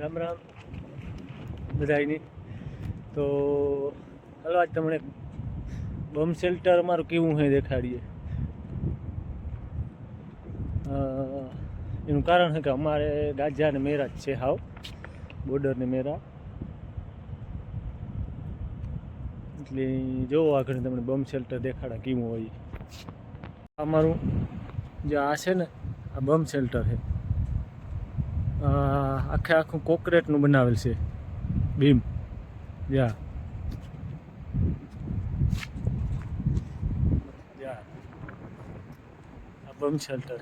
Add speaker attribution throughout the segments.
Speaker 1: રામ રામ, બધાયની. તો હાલો, આજ તમને બમ શેલ્ટર અમારું કેવું છે દેખાડીએ. એનું કારણ છે કે અમારે ગાજા અને મેરા જ છે હાવ બોર્ડર ને મેરા. એટલે જોવો આગળ તમને બમ શેલ્ટર દેખાડા કેવું હોય. અમારું જે આ છે ને, આ બમ શેલ્ટર છે આખે આખું કોકરેટનું બનાવેલ છે. બીમ યા. બમ શેલ્ટર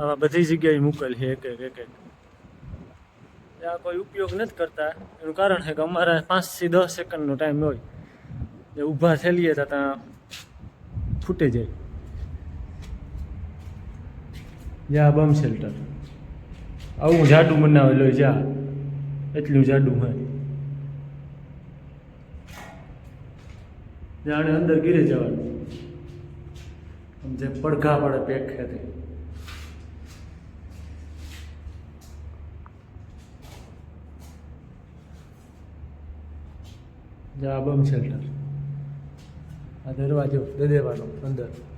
Speaker 1: આવા બધી જગ્યાએ મૂકેલ છે એક એક એક એક. આ કોઈ ઉપયોગ નથી કરતા. એનું કારણ છે કે અમારે પાંચથી દસ સેકન્ડનો ટાઈમ હોય. એ ઊભા થયેલીએ તો ત્યાં ફૂટે જાય. યા બમ શેલ્ટર આવું જાડું બનાવેલો હોય જા. એટલું જાડું હોય. જાણે અંદર ગીરે જવાનું. જે પડઘા પડે પેક ખેતે જા બમ શેલ્ટર આ દરવાજો, દદેવાનો દેવાનો અંદર.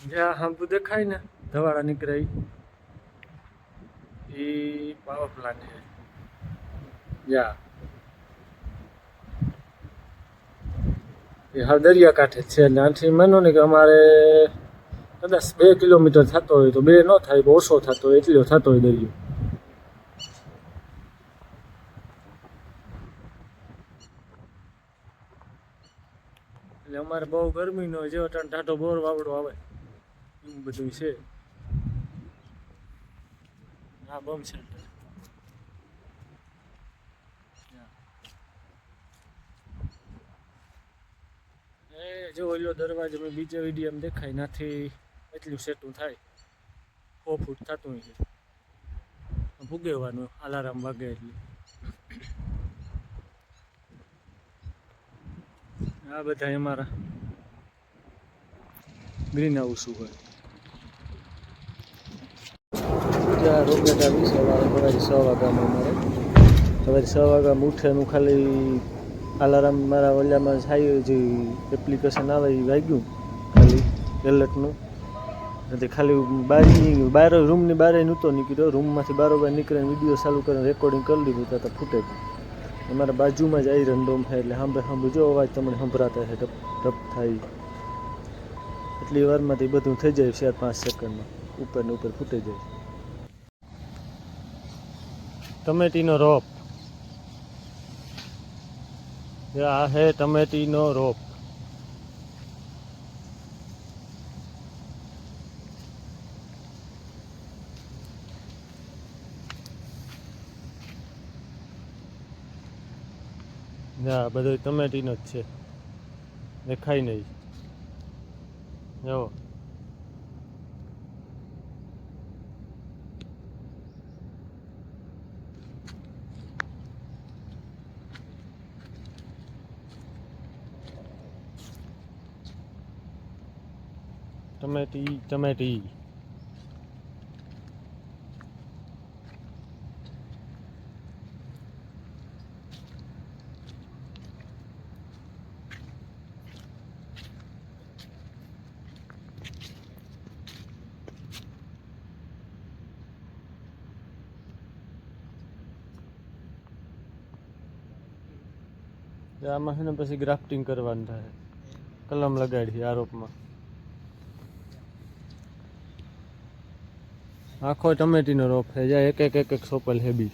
Speaker 1: જ્યાં હાંભુ દેખાય ને ધવાળા નીકળે એ પાવર પ્લાન્ટ છે. યા એ હા દરિયા કાંઠે છે ને આથી માનો ને કે અમારે કદાચ બે કિલોમીટર થતો હોય તો બે ન થાય તો ઓછો થતો હોય, એટલો થતો હોય દરિયો. એટલે અમારે બહુ ગરમી નો જેવો ટાઢો બોર વાવડો આવે. એવું બધું છે. હા બમ સેન્ટર એ જો ઓલો દરવાજો મેં બીજો વીડિયો દેખાય નથી. એટલું સેટું થાય. સો ફૂટ થતું છે. ભૂગેવાનું અલાર્મ વાગે એટલે. આ બધા અમારા ગ્રીન હાઉસ હોય રોકેટ આવી સવારે સવારે છ સવારે છ વાગ્યામાં ઉઠેનું ખાલી અલાર્મ મારા ઓલામાં થાય જે એપ્લિકેશન આવે એ વાગ્યું. ખાલી એલર્ટનું એટલે ખાલી બારી, બાર રૂમની બહાર નહોતો નીકળ્યો. રૂમમાંથી બારોબાર નીકળીને વીડિયો ચાલુ કરીને રેકોર્ડિંગ કરી લીધું તો ફૂટે અમારા બાજુમાં જ આવી રંડોમ થાય એટલે સાંભળે સાંભળે જો અવાજ તમને સંભળાતા છે ટપ ટપ થાય. એટલી વારમાંથી બધું થઈ જાય ચાર, પાંચ સેકન્ડમાં ઉપર ને ઉપર ફૂટી જાય ટમેટીનો રોપ. આ હે ટમેટીનો રોપ. ના બધો ટમેટીનો જ છે. દેખાય નહીં. જો ટમેટી ટમેટી આમાં છે ને પછી ગ્રાફ્ટિંગ કરવાનું થાય. કલમ લગાડી આરોપમાં. આખો ટમેટીનો રોપ છે. જ્યાં એક એક એક એક સોપલ હેબી